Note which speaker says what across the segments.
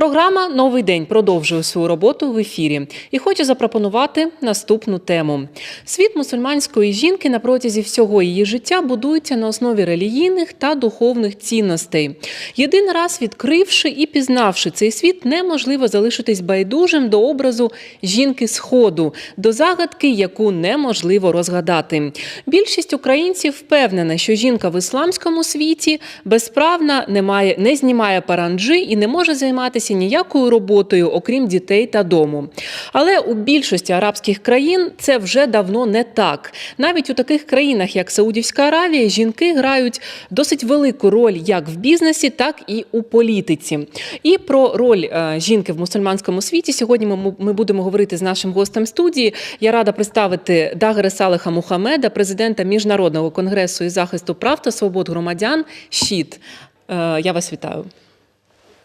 Speaker 1: Програма Новий день продовжує свою роботу в ефірі і хоче запропонувати наступну тему. Світ мусульманської жінки на протязі всього її життя будується на основі релігійних та духовних цінностей. Єдиний раз відкривши і пізнавши цей світ, неможливо залишитись байдужим до образу жінки сходу, до загадки, яку неможливо розгадати. Більшість українців впевнена, що жінка в ісламському світі безправна, не має, не знімає паранджи і не може займатися ніякою роботою, окрім дітей та дому. Але у більшості арабських країн це вже давно не так. Навіть у таких країнах, як Саудівська Аравія, жінки грають досить велику роль як в бізнесі, так і у політиці. І про роль е, жінки в мусульманському світі сьогодні ми, ми будемо говорити з нашим гостем студії. Я рада представити Дагера Салиха Мухамеда, президента Міжнародного конгресу із захисту прав та свобод громадян. ЩІТ. Е, Я вас вітаю.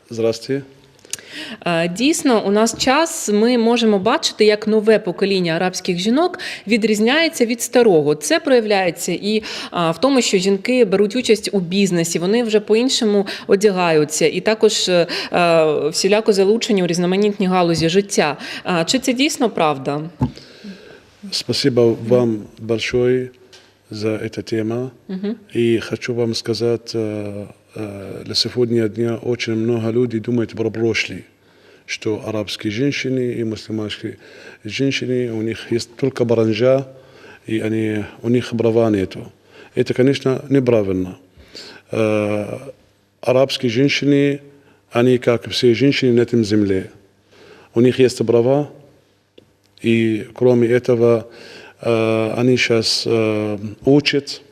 Speaker 2: Здравствуйте.
Speaker 1: Е, Дійсно, у нас час ми можемо бачити, як нове покоління арабських жінок відрізняється від старого. Це проявляється і а, в тому, що жінки беруть участь у бізнесі, вони вже по-іншому одягаються, і також е, е, всіляко залучені у різноманітні галузі життя. А, Чи це дійсно правда?
Speaker 2: Спасибо вам большое за эту тему. И хочу вам сказать, э, э, для сегодня дня очень много людей думают про прошлое, что арабские женщины и мусульманские женщины, у них есть только баранжа, и они, у них права нету. Это, конечно, неправильно. Э, Арабские женщины, они, как все женщины на этом земле, у них есть права, и кроме этого, э, они сейчас э, учат, э,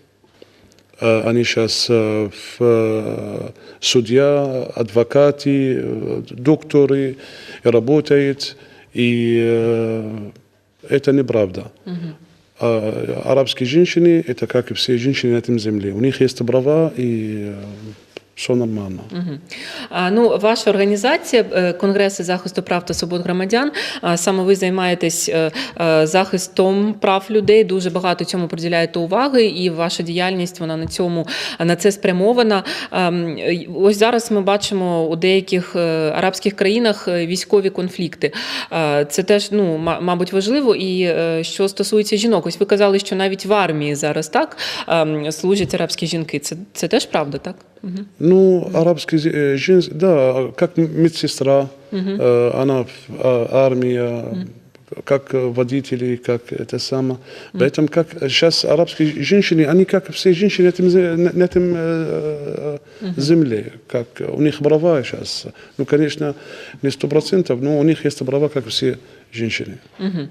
Speaker 2: они сейчас э, в, э, судья, адвокаты, э, докторы работают, и э, это неправда. А арабские женщины, это как и все женщины на этом земле. У них есть права, и все нормально.
Speaker 1: Мгм. А, Ну, ваша організація е, Конгреси захисту прав та свобод громадян. а, Саме ви займаєтесь е, е, захистом прав людей. Дуже багато цьому приділяєте уваги, і ваша діяльність вона на цьому на це спрямована. Ем, е, Ось зараз ми бачимо у деяких арабських країнах військові конфлікти. Е, Це теж ну ма- мабуть важливо. І що стосується жінок, ось ви казали, що навіть в армії зараз так ем, служать арабські жінки. Це це теж правда, так? Мгм.
Speaker 2: Ну, арабский зи- э, женс, да, как медсестра, э, она в а, армия, как э, водители, как это самое. Поэтому как сейчас арабские женщины, они как все женщины на этом, зе- на, на этом э, э, земле, как у них права сейчас. Ну, конечно, не сто процентов, но у них есть права, как все женщины.
Speaker 1: Мгм.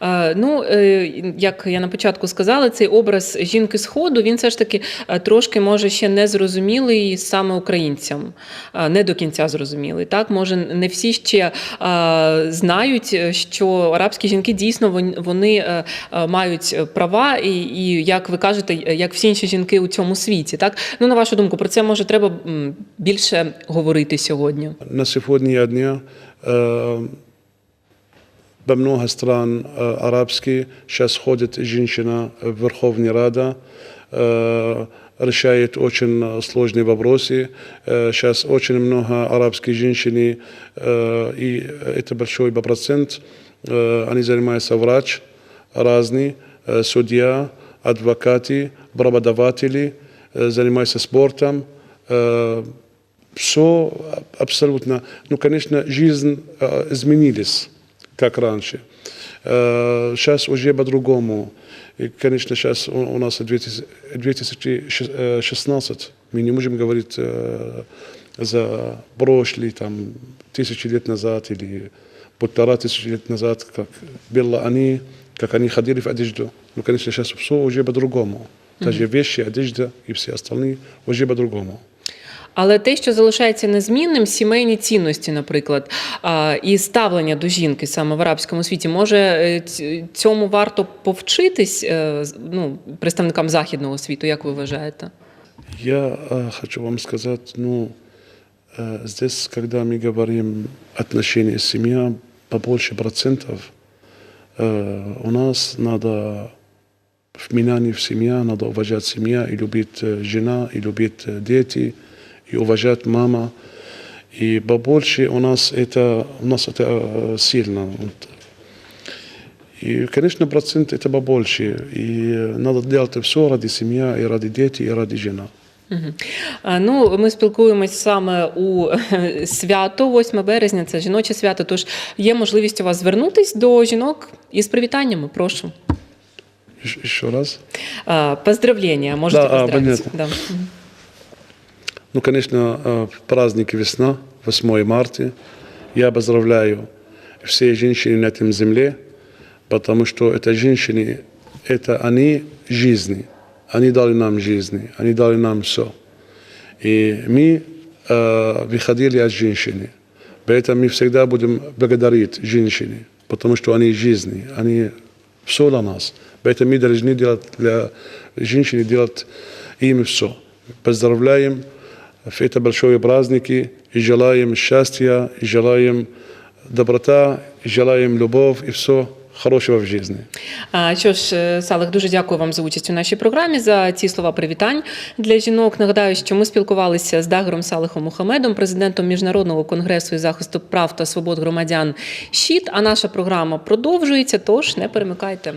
Speaker 1: Е, Ну, е, як я на початку сказала, цей образ жінки сходу він все ж таки е, трошки може ще не зрозумілий саме українцям, Е, не до кінця зрозумілий. Так, може, не всі ще е, знають, е, що арабські жінки дійсно вони е, е, мають права, і, і як ви кажете, як всі інші жінки у цьому світі. Так, ну на вашу думку, про це може треба більше говорити сьогодні.
Speaker 2: На сегодня дня э, во много стран э, арабских сейчас ходит женщина в Верховной Раде, э, решает очень э, сложные вопросы. Э, сейчас очень много арабских женщин, э, и это большой процент. Э, они занимаются врач разные, э, судья, адвокаты, преподаватели, э, занимаются спортом. Э, все абсолютно, ну, конечно, жизнь э, изменилась, как раньше. Э, сейчас уже по-другому. И, конечно, сейчас у, у нас 2000 2016, мы не можем говорить э, за прошлый, там, тысячи лет назад или полтора тысячи лет назад, как было они, как они ходили в одежду. Ну, конечно, сейчас все уже по-другому. Даже вещи, одежда и все остальные уже по-другому.
Speaker 1: Але те, що залишається незмінним, сімейні цінності, наприклад, а, і ставлення до жінки саме в арабському світі, може е, ць- цьому варто повчитись е, з- ну, представникам західного світу, як ви вважаєте?
Speaker 2: Я э, хочу вам сказать, ну, э, здесь, когда мы говорим отношения семья, побольше процентов, э, у нас надо внимание в семья, надо уважать семья и любить э, жена, и любить э, дети, и уважать мама. И побольше у нас это, у нас это э, сильно. Вот. И, конечно, процент это побольше. И надо делать все ради семьи, и ради детей, и ради жена.
Speaker 1: Мгм. А, Ну, ми спілкуємось саме у е, свято, 8 березня, це жіноче свято. Тож є можливість у вас звернутись до жінок із привітаннями. Прошу.
Speaker 2: Ещ- Еще раз.
Speaker 1: А, Поздравлення, можете
Speaker 2: Да, а,
Speaker 1: поздравити.
Speaker 2: понятно.
Speaker 1: Да. Мгм.
Speaker 2: Ну, конечно, э, праздник весна, 8 марта. Я поздравляю все женщины на этом земле, потому что это женщины, это они жизни. Они дали нам жизни, они дали нам все. И мы э, выходили от женщины. Поэтому мы всегда будем благодарить женщины, потому что они жизни, они все для нас. Поэтому мы должны делать для женщин делать им все. Поздравляем в это большое праздники и желаем счастья, и желаем доброта, и желаем любовь и все хорошего в.
Speaker 1: А, Що ж, Салих, дуже дякую вам за участь у нашій програмі, за ці слова привітань для жінок. Нагадаю, що ми спілкувалися з Дагером Салихом Мухамедом, президентом Міжнародного конгресу із захисту прав та свобод громадян ЩІТ. А наша програма продовжується, тож не перемикайте.